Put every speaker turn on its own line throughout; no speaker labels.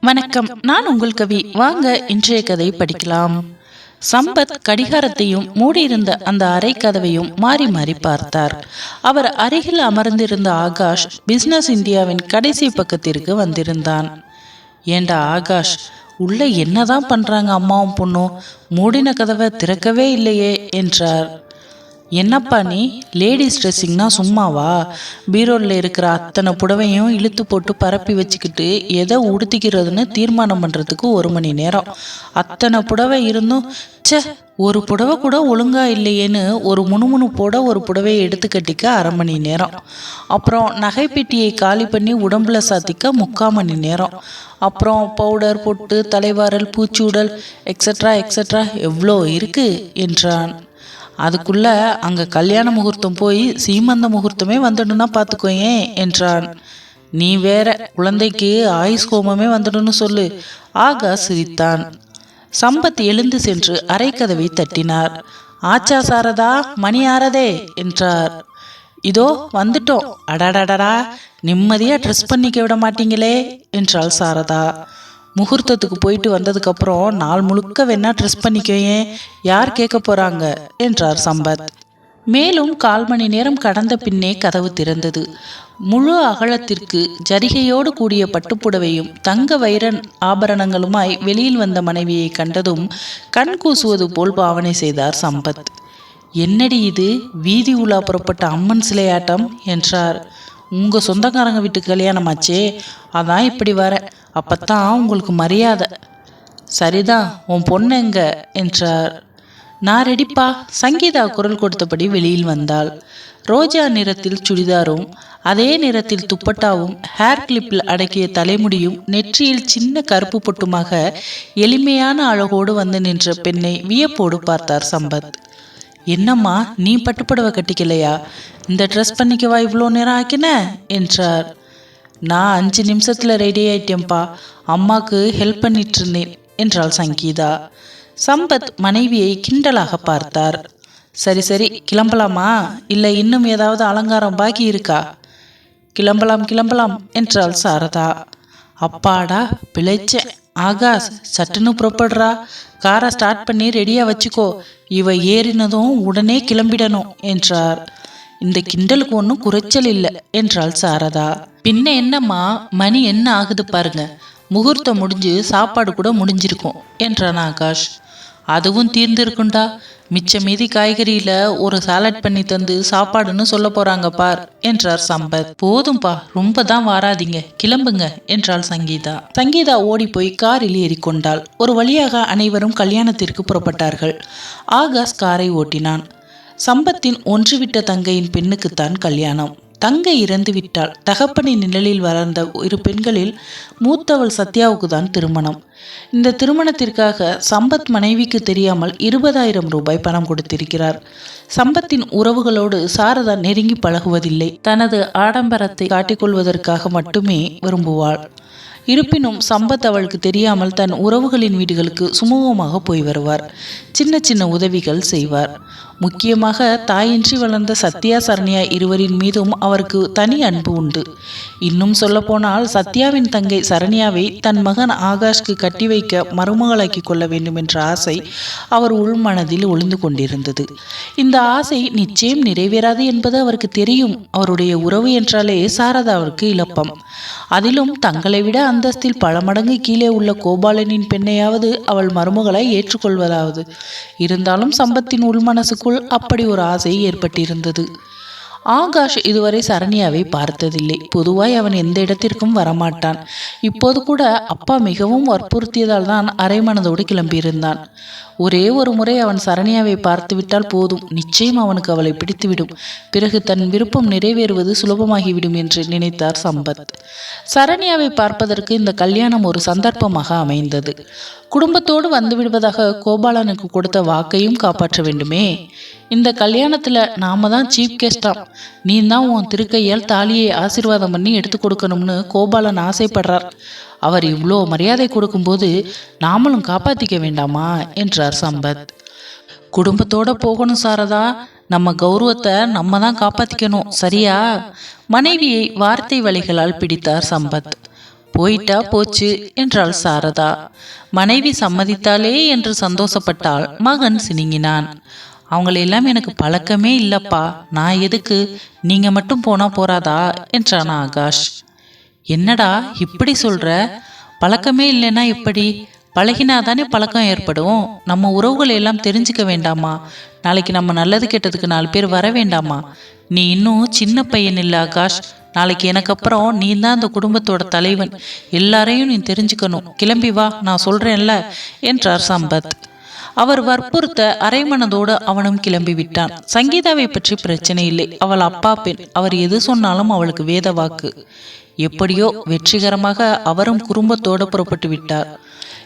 வணக்கம். நான் உங்கள் கவி. வாங்க இன்றைய கதை படிக்கலாம். சம்பத் கடிகாரத்தையும் மூடியிருந்த அந்த அறை கதவையும் மாறி மாறி பார்த்தார். அவர் அருகில் அமர்ந்திருந்த ஆகாஷ் பிசினஸ் இந்தியாவின் கடைசி பக்கத்திற்கு வந்திருந்தான். ஏண்டா ஆகாஷ் உள்ள என்னதான் பண்றாங்க அம்மாவும் பொண்ணும்? மூடின கதவை திறக்கவே இல்லையே என்றார். என்னப்பா நீ? லேடிஸ் ட்ரெஸ்ஸிங்னா சும்மாவா? பீரோலில் இருக்கிற அத்தனை புடவையும் இழுத்து போட்டு பரப்பி வச்சுக்கிட்டு எதை உடுத்திக்கிறதுன்னு தீர்மானம் பண்ணுறதுக்கு ஒரு மணி நேரம். அத்தனை புடவை இருந்தும் ச்சே ஒரு புடவை கூட ஒழுங்கா இல்லையேன்னு ஒரு முணுமுணுப்போட ஒரு புடவையை எடுத்து கட்டிக்க அரை மணி நேரம். அப்புறம் நகைப்பெட்டியை காலி பண்ணி உடம்புல சாத்திக்க முக்கால் மணி நேரம். அப்புறம் பவுடர் பொட்டு தலைவாரல் பூச்சூடல் எக்ஸட்ரா எக்ஸட்ரா எவ்வளோ இருக்கு? என்றான். அதுக்குள்ள அங்க கல்யாண முகூர்த்தம் போய் சீமந்த முகூர்த்தமே வந்துடுன்னா பார்த்துக்கோயேன் என்றான். நீ வேற குழந்தைக்கு ஆயுஷ் கோமமே வந்துடுன்னு சொல்லு. ஆகா சிரித்தான். சம்பத் எழுந்து சென்று அரைக்கதவை தட்டினார். ஆச்சா சாரதா மணி ஆறதே என்றார். இதோ வந்துட்டோம். அடாடாடா நிம்மதியா ட்ரெஸ் பண்ணிக்க விட மாட்டீங்களே என்றாள் சாரதா. முகூர்த்தத்துக்கு போயிட்டு வந்ததுக்கப்புறம் நாள் முழுக்க வேணா ட்ரெஸ் பண்ணிக்கோயேன் யார் கேட்க போறாங்க? என்றார் சம்பத். மேலும் கால் மணி நேரம் கடந்த பின்னே கதவு திறந்தது. முழு அகலத்திற்கு ஜரிகையோடு கூடிய பட்டுப்புடவையும் தங்க வைரன் ஆபரணங்களுமாய் வெளியில் வந்த மனைவியை கண்டதும் கண் கூசுவது போல் பாவனை செய்தார் சம்பத். என்னடி இது? வீதி உலா புறப்பட்ட அம்மன் சிலையாட்டம்? என்றார். உங்கள் சொந்தக்காரங்க வீட்டு கல்யாணமாச்சே? அதான் இப்படி வர. அப்பத்தான் உங்களுக்கு மரியாதை. சரிதான் உன் பொண்ணு எங்க? என்றார். நான் ரெடிப்பா. சங்கீதா குரல் கொடுத்தபடி வெளியில் வந்தாள். ரோஜா நிறத்தில் சுடிதாரும் அதே நிறத்தில் துப்பட்டாவும் ஹேர் கிளிப்பில் அடக்கிய தலைமுடியும் நெற்றியில் சின்ன கருப்பு பொட்டுமாக எளிமையான அழகோடு வந்து நின்ற பெண்ணை வியப்போடு பார்த்தார் சம்பத். என்னம்மா நீ பட்டுப்புடவை கட்டிக்கலையா? இந்த ட்ரெஸ் பண்ணிக்கவா இவ்வளோ நேரம் ஆக்கின? என்றார். நான் அஞ்சு நிமிஷத்தில் ரெடி ஆயிட்டேன்ப்பா. அம்மாக்கு ஹெல்ப் பண்ணிட்டு இருந்தேன் என்றாள் சங்கீதா. சம்பத் மனைவியை கிண்டலாக பார்த்தார். சரி சரி கிளம்பலாமா? இல்லை இன்னும் ஏதாவது அலங்காரம் பாக்கி இருக்கா? கிளம்பலாம் கிளம்பலாம் என்றாள் சாரதா. அப்பாடா பிழைச்சேன். ஆகாஷ் சட்டுன்னு புறப்படுறா. காரை ஸ்டார்ட் பண்ணி ரெடியா வச்சுக்கோ. இவ ஏறினதும் உடனே கிளம்பிடணும் என்றார். இந்த கிண்டலுக்கு ஒன்றும் குறைச்சல் இல்லை என்றாள் சாரதா. பின்ன என்னம்மா மணி என்ன ஆகுது பாருங்க. முகூர்த்தம் முடிஞ்சு சாப்பாடு கூட முடிஞ்சிருக்கும் என்றான் ஆகாஷ். அதுவும் தீர்ந்திருக்குண்டா மிச்ச மீதி காய்கறியில ஒரு சாலட் பண்ணி தந்து சாப்பாடுன்னு சொல்ல போறாங்க பார் என்றார் சம்பத். போதும்பா ரொம்ப தான் வாராதீங்க கிளம்புங்க என்றாள் சங்கீதா. சங்கீதா ஓடி போய் காரில் ஏறிக்கொண்டாள். ஒரு வழியாக அனைவரும் கல்யாணத்திற்கு புறப்பட்டார்கள். ஆகாஷ் காரை ஓட்டினான். சம்பத்தின் ஒன்றுவிட்ட தங்கையின் பெண்ணுக்குத்தான் கல்யாணம். தங்கை இறந்து விட்டாள். தகப்பனின் நிழலில் வளர்ந்த இரு பெண்களில் மூத்தவள் சத்யாவுக்கு தான் திருமணம். இந்த திருமணத்திற்காக சம்பத் மனைவிக்கு தெரியாமல் இருபதாயிரம் ரூபாய் பணம் கொடுத்திருக்கிறார். சம்பத்தின் உறவுகளோடு சாரதா நெருங்கி பழகுவதில்லை. தனது ஆடம்பரத்தை காட்டிக்கொள்வதற்காக மட்டுமே விரும்புவாள். இருப்பினும் சம்பத் அவளுக்கு தெரியாமல் தன் உறவுகளின் வீடுகளுக்கு சுமூகமாக போய் வருவார். சின்ன சின்ன உதவிகள் செய்வார். முக்கியமாக தாயின்றி வளர்ந்த சத்யா சரண்யா இருவரின் மீதும் அவருக்கு தனி அன்பு உண்டு. இன்னும் சொல்லப்போனால் சத்யாவின் தங்கை சரண்யாவை தன் மகன் ஆகாஷ்க்கு கட்டி வைக்க மருமகளாக்கி கொள்ள வேண்டும் என்ற ஆசை அவர் உள்மனதில் ஒளிந்து கொண்டிருந்தது. இந்த ஆசை நிச்சயம் நிறைவேறாது என்பது அவருக்கு தெரியும். அவருடைய உறவு என்றாலே சாரதாவிற்கு இழப்பம். அதிலும் தங்களை விட அந்தஸ்தில் பல மடங்கு கீழே உள்ள கோபாலனின் பெண்ணையாவது அவள் மருமகளை ஏற்றுக்கொள்வதாவது. இருந்தாலும் சம்பத்தின் உள்மனசுக்கு உள்மனசுக்குள் அப்படி ஒரு ஆசை ஏற்பட்டிருந்தது. ஆகாஷ் இதுவரை சரண்யாவை பார்த்ததில்லை. பொதுவாய் அவன் எந்த இடத்திற்கும் வரமாட்டான். இப்போது கூட அப்பா மிகவும் வற்புறுத்தியதால் தான் அரை மனதோடு கிளம்பியிருந்தான். ஒரே ஒரு முறை அவன் சரண்யாவை பார்த்துவிட்டால் போதும். நிச்சயம் அவனுக்கு அவளை பிடித்துவிடும். பிறகு தன் விருப்பம் நிறைவேறுவது சுலபமாகிவிடும் என்று நினைத்தார் சம்பத். சரண்யாவை பார்ப்பதற்கு இந்த கல்யாணம் ஒரு சந்தர்ப்பமாக அமைந்தது. குடும்பத்தோடு வந்து விடுவதாக கோபாலனுக்கு கொடுத்த வாக்கையும் காப்பாற்ற வேண்டுமே. இந்த கல்யாணத்துல நாம தான் சீஃப் கெஸ்டாம் நீ தான் உன் திருக்கையால் தாலியை ஆசீர்வாதம் பண்ணி எடுத்து கொடுக்கணும்னு கோபாலன் ஆசைப்படுறார். அவர் இவ்வளோ மரியாதை கொடுக்கும்போது நாமளும் காப்பாத்திக்க வேண்டாமா? என்றார் சம்பத். குடும்பத்தோட போகணும் சாரதா. நம்ம கௌரவத்தை நம்ம தான் காப்பாத்திக்கணும். சரியா? மனைவியை வார்த்தை வழிகளால் பிடித்தார் சம்பத். போயிட்டா போச்சு என்றாள் சாரதா. மனைவி சம்மதித்தாளே என்று சந்தோஷப்பட்டாள். மகன் சினிங்கினான். அவங்களெல்லாம் எனக்கு பழக்கமே இல்லப்பா. நான் எதுக்கு? நீங்க மட்டும் போனா போறாதா? என்றான் ஆகாஷ். என்னடா இப்படி சொல்ற? பழக்கமே இல்லைன்னா எப்படி? பழகினாதானே பழக்கம் ஏற்படும். நம்ம உறவுகளை எல்லாம் தெரிஞ்சுக்க வேண்டாமா? நாளைக்கு நம்ம நல்லது கெட்டதுக்கு நாலு பேர் வர வேண்டாமா? நீ இன்னும் சின்ன பையன் இல்லை ஆகாஷ். நாளைக்கு எனக்கு அப்புறம் நீ தான் அந்த குடும்பத்தோட தலைவன். எல்லாரையும் நீ தெரிஞ்சுக்கணும். கிளம்பி வா நான் சொல்றேன்ல என்றார் சம்பத். அவர் வற்புறுத்த அரைமனதோடு அவனும் கிளம்பி விட்டான். சங்கீதாவை பற்றி பிரச்சனை இல்லை. அவள் அப்பா பெண். அவர் எது சொன்னாலும் அவளுக்கு வேத வாக்கு. எப்படியோ வெற்றிகரமாக அவரும் குடும்பத்தோடு புறப்பட்டு விட்டார்.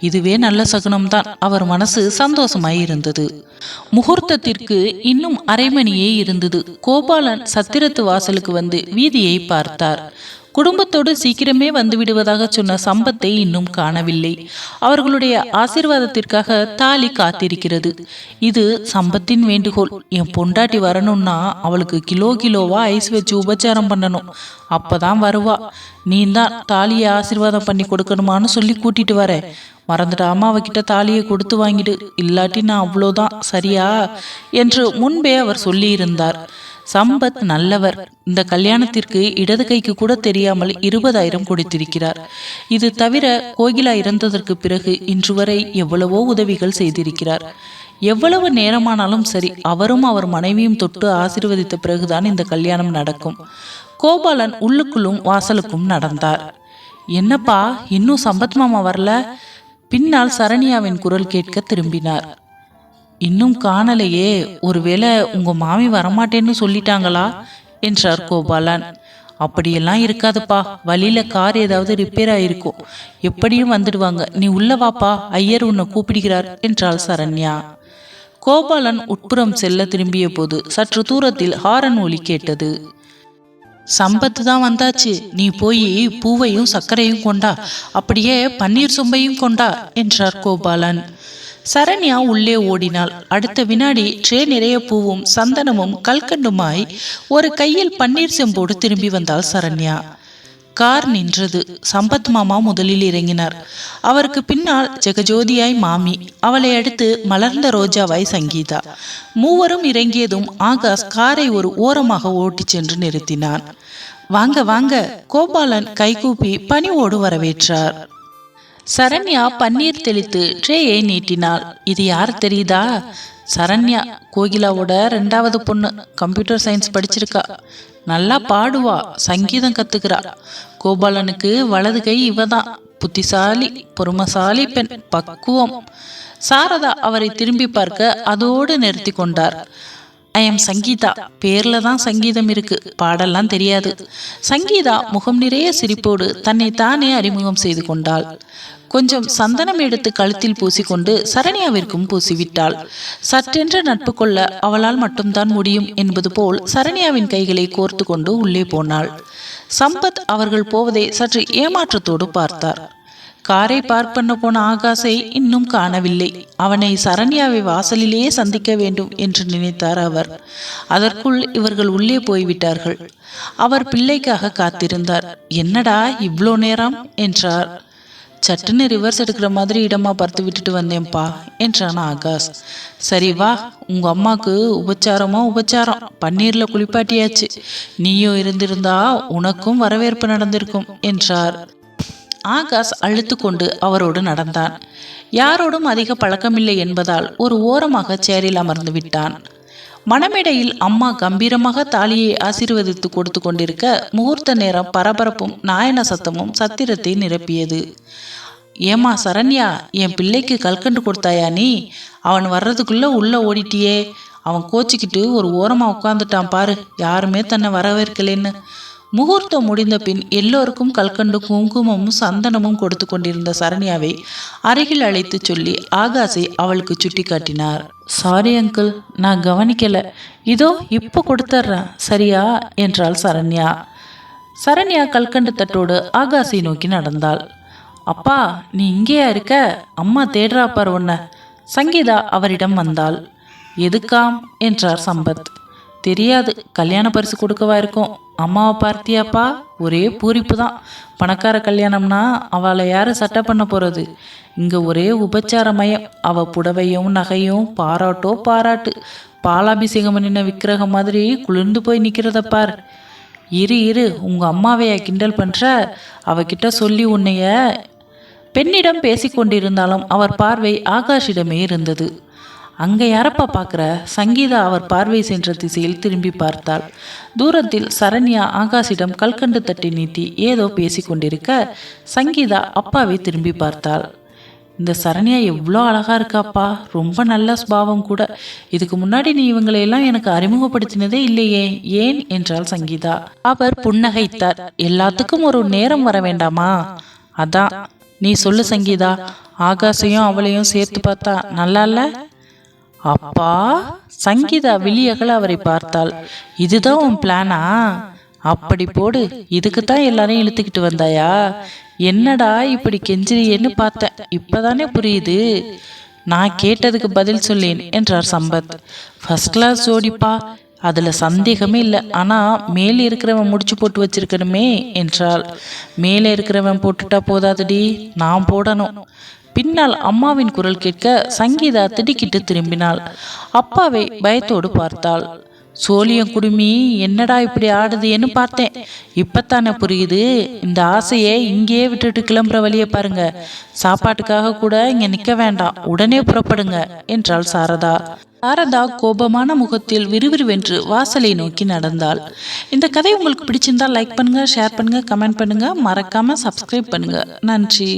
இதுவே நல்ல சகுனம்தான். அவர் மனசு சந்தோஷமாய் இருந்தது. முகூர்த்தத்திற்கு இன்னும் அரை மணியே இருந்தது. கோபாலன் சத்திரத்து வாசலுக்கு வந்து வீதியை பார்த்தார். குடும்பத்தோடு சீக்கிரமே வந்து விடுவதாக சொன்ன சம்பத்தை இன்னும் காணவில்லை. அவர்களுடைய ஆசீர்வாதத்திற்காக தாலி காத்திருக்கிறது. இது சம்பத்தின் வேண்டுகோள். என் பொண்டாட்டி வரணும்னா அவளுக்கு கிலோ கிலோவா ஐஸ் வச்சு உபச்சாரம் பண்ணணும். அப்பதான் வருவா. நீ தான் தாலியை ஆசீர்வாதம் பண்ணி கொடுக்கணுமான்னு சொல்லி கூட்டிட்டு வர. மறந்துடாம அவகிட்ட தாலியை கொடுத்து வாங்கிடு. இல்லாட்டி நான் அவ்வளோதான். சரியா? என்று முன்பே அவர் சொல்லியிருந்தார். சம்பத் நல்லவர். இந்த கல்யாணத்திற்கு இடது கைக்கு கூட தெரியாமல் இருபதாயிரம் கொடுத்திருக்கிறார். இது தவிர கோகிலா இறந்ததற்கு பிறகு இன்று வரை எவ்வளவோ உதவிகள் செய்திருக்கிறார். எவ்வளவு நேரமானாலும் சரி அவரும் அவர் மனைவியும் தொட்டு ஆசிர்வதித்த பிறகுதான் இந்த கல்யாணம் நடக்கும். கோபாலன் உள்ளுக்குள்ளும் வாசலுக்கும் நடந்தார். என்னப்பா இன்னும் சம்பத் மாமா வரல? பின்னால் சரண்யாவின் குரல் கேட்க திரும்பினார். இன்னும் காணலையே. ஒருவேளை உங்க மாமி வரமாட்டேன்னு சொல்லிட்டாங்களா? என்றார் கோபாலன். அப்படியெல்லாம் இருக்காதுப்பா. வழியில கார் ஏதாவது ரிப்பேர் ஆயிருக்கும். எப்படியும் வந்துடுவாங்க. நீ உள்ள வாப்பா. ஐயர் உன்னை கூப்பிடுகிறார் என்றாள் சரண்யா. கோபாலன் உட்புறம் செல்ல திரும்பிய போது சற்று தூரத்தில் ஹாரன் ஒலி கேட்டது. சம்பத்து தான் வந்தாச்சு. நீ போய் பூவையும் சர்க்கரையும் கொண்டா. அப்படியே பன்னீர் சொம்பையும் கொண்டா என்றார் கோபாலன். சரண்யா உள்ளே ஓடினாள். அடுத்த வினாடி ட்ரே நிறைய பூவும் சந்தனமும் கல்கண்டுமாய் ஒரு கையில் பன்னீர் செம்போடு திரும்பி வந்தாள் சரண்யா. கார் நின்றது. சம்பத் மாமா முதலில் இறங்கினார். அவருக்கு பின்னால் ஜெகஜோதியாய் மாமி அவளை அடுத்து மலர்ந்த ரோஜாவாய் சங்கீதா. மூவரும் இறங்கியதும் ஆகாஷ் காரை ஒரு ஓரமாக ஓட்டிச் சென்று நிறுத்தினான். வாங்க வாங்க கோபாலன் கைகூப்பி பணிவோடு வரவேற்றார். சரண்யா பன்னீர் தெளித்து ட்ரேயை நீட்டினாள். இது யார் தெரியுதா? சரண்யா கோகிலாவோட ரெண்டாவது பொண்ணு. கம்ப்யூட்டர் சயின்ஸ் படிச்சிருக்கா. நல்லா பாடுவா சங்கீதம் கத்துக்கிறா. கோபாலனுக்கு வலது கை இவதான். புத்திசாலி பொறுமசாலி பெண் பக்குவம். சாரதா அவரை திரும்பி பார்க்க அதோடு நிறுத்தி கொண்டார். ஐ எம் சங்கீதா பேர்ல தான் சங்கீதம் இருக்கு. பாடெல்லாம் தெரியாது. சங்கீதா முகம் நிறைய சிரிப்போடு தன்னை தானே அறிமுகம் செய்து கொண்டாள். கொஞ்சம் சந்தனம் எடுத்து கழுத்தில் பூசிக்கொண்டு சரண்யாவிற்கும் பூசிவிட்டாள். சற்றென்று நட்பு கொள்ள அவளால் மட்டும்தான் முடியும் என்பது போல் சரண்யாவின் கைகளை கோர்த்து கொண்டு உள்ளே போனாள். சம்பத் அவர்கள் போவதை சற்று ஏமாற்றத்தோடு பார்த்தார். காரை பார்க் பண்ண போன ஆகாசை இன்னும் காணவில்லை. அவனை சரண்யாவை வாசலிலேயே சந்திக்க வேண்டும் என்று நினைத்தார் அவர். அதற்குள் இவர்கள் உள்ளே போய்விட்டார்கள். அவர் பிள்ளைக்காக காத்திருந்தார். என்னடா இவ்வளோ நேரம்? என்றார். சட்டுன்னு ரிவர்ஸ் எடுக்கிற மாதிரி இடமா பார்த்து விட்டுட்டு வந்தேன்ப்பா என்றான் ஆகாஷ். சரி வா உங்க அம்மாக்கு உபச்சாரமோ உபச்சாரம். பன்னீர்ல குளிப்பாட்டியாச்சு. நீயும் இருந்திருந்தா உனக்கும் வரவேற்பு நடந்திருக்கும் என்றார். ஆகாஷ் அழுத்து கொண்டு அவரோடு நடந்தான். யாரோடும் அதிக பழக்கமில்லை என்பதால் ஒரு ஓரமாக சேரில் அமர்ந்து விட்டான். மணமேடையில் அம்மா கம்பீரமாக தாலியை ஆசீர்வதித்து கொடுத்து கொண்டிருக்க முகூர்த்த நேரம் பரபரப்பும் நாயன சத்தமும் சத்திரத்தை நிரப்பியது. ஏமா சரண்யா என் பிள்ளைக்கு கல்கண்டு கொடுத்தாயா நீ? அவன் வர்றதுக்குள்ள உள்ள ஓடிட்டியே. அவன் கோச்சிக்கிட்டு ஒரு ஓரமாக உட்காந்துட்டான் பாரு. யாருமே தன்னை வரவேற்கலேன்னு. முகூர்த்தம் முடிந்த பின் எல்லோருக்கும் கல்கண்டு குங்குமமும் சந்தனமும் கொடுத்து கொண்டிருந்த சரண்யாவை அருகில் அழைத்து சொல்லி ஆகாசை அவளுக்கு சுட்டி காட்டினார் சாரி அங்கிள் நான் கவனிக்கல. இதோ இப்போ கொடுத்துட்றேன் சரியா? என்றாள் சரண்யா. சரண்யா கல்கண்டு தட்டோடு ஆகாசை நோக்கி நடந்தாள். அப்பா நீ இங்கேயா இருக்க? அம்மா தேடுறா பார் உன்ன. சங்கீதா அவரிடம் வந்தாள். எதுக்காம்? என்றார் சம்பத். தெரியாது. கல்யாண பரிசு கொடுக்கவா இருக்கும்? அம்மாவை பார்த்தியாப்பா? ஒரே பூரிப்பு தான் பணக்கார கல்யாணம்னா அவளை யார் சட்டை பண்ண போகிறது இங்கே ஒரே உபச்சாரமயம் அவள் புடவையும் நகையும் பாராட்டோ பாராட்டு. பாலாபிஷேகம் பண்ணின விக்கிரகம் மாதிரி குளிர்ந்து போய் நிற்கிறத பார். இரு இரு உங்கள் அம்மாவைய கிண்டல் பண்ணுற அவகிட்ட சொல்லி உன்னைய பெண்ணிடம் பேசிக்கொண்டிருந்தாலும் அவர் பார்வை ஆகாஷிடமே இருந்தது. அங்கே யாரப்பா பார்க்குற? சங்கீதா அவர் பார்வை சென்ற திசையில் திரும்பி பார்த்தாள். தூரத்தில் சரண்யா ஆகாஷிடம் கல்கண்டு தட்டி நீட்டி ஏதோ பேசிக்கொண்டிருக்க சங்கீதா அப்பாவை திரும்பி பார்த்தாள். இந்த சரண்யா எவ்வளோ அழகாக இருக்காப்பா? ரொம்ப நல்ல ஸ்பாவம் கூட. இதுக்கு முன்னாடி நீ இவங்களையெல்லாம் எனக்கு அறிமுகப்படுத்தினதே இல்லையே. ஏன்? என்றாள் சங்கீதா. அவர் புன்னகைத்தார். எல்லாத்துக்கும் ஒரு நேரம் வர வேண்டாமா? அதான். நீ சொல்லு சங்கீதா. ஆகாஷையும் அவளையும் சேர்த்து பார்த்தா நல்லா இல்லை? அப்பா சங்கீதா விழியகல அவரை பார்த்தாள். இதுதான் உன் பிளானா? அப்படி போடு இதுக்கு தான் எல்லாரையும் இழுத்துக்கிட்டு வந்தாயா? என்னடா இப்படி கெஞ்சிரியேன்னு பார்த்தேன். இப்பதானே புரியுது. நான் கேட்டதுக்கு பதில் சொல்லேன் என்றார் சம்பத். ஃபர்ஸ்ட் கிளாஸ் ஜோடிப்பா அதில் சந்தேகமே இல்லை. ஆனால் மேலே இருக்கிறவன் முடிச்சு போட்டு வச்சிருக்கணுமே என்றாள். மேலே இருக்கிறவன் போட்டுட்டா போதாதுடி. நான் போடணும். பின்னால் அம்மாவின் குரல் கேட்க சங்கீதா திடுக்கிட்டு திரும்பினாள். அப்பாவை பயத்தோடு பார்த்தாள். சோழியம் குடுமி என்னடா இப்படி ஆடுதுன்னு பார்த்தேன். இப்பத்தானே புரியுது. இந்த ஆசையை இங்கேயே விட்டுட்டு கிளம்புற வழியை பாருங்க. சாப்பாட்டுக்காக கூட இங்க நிக்க வேண்டாம். உடனே புறப்படுங்க என்றாள் சாரதா. சாரதா கோபமான முகத்தில் விறுவிறுவென்று வாசலை நோக்கி நடந்தாள். இந்த கதை உங்களுக்கு பிடிச்சிருந்தா லைக் பண்ணுங்க ஷேர் பண்ணுங்க கமெண்ட் பண்ணுங்க. மறக்காம சப்ஸ்கிரைப் பண்ணுங்க. நன்றி.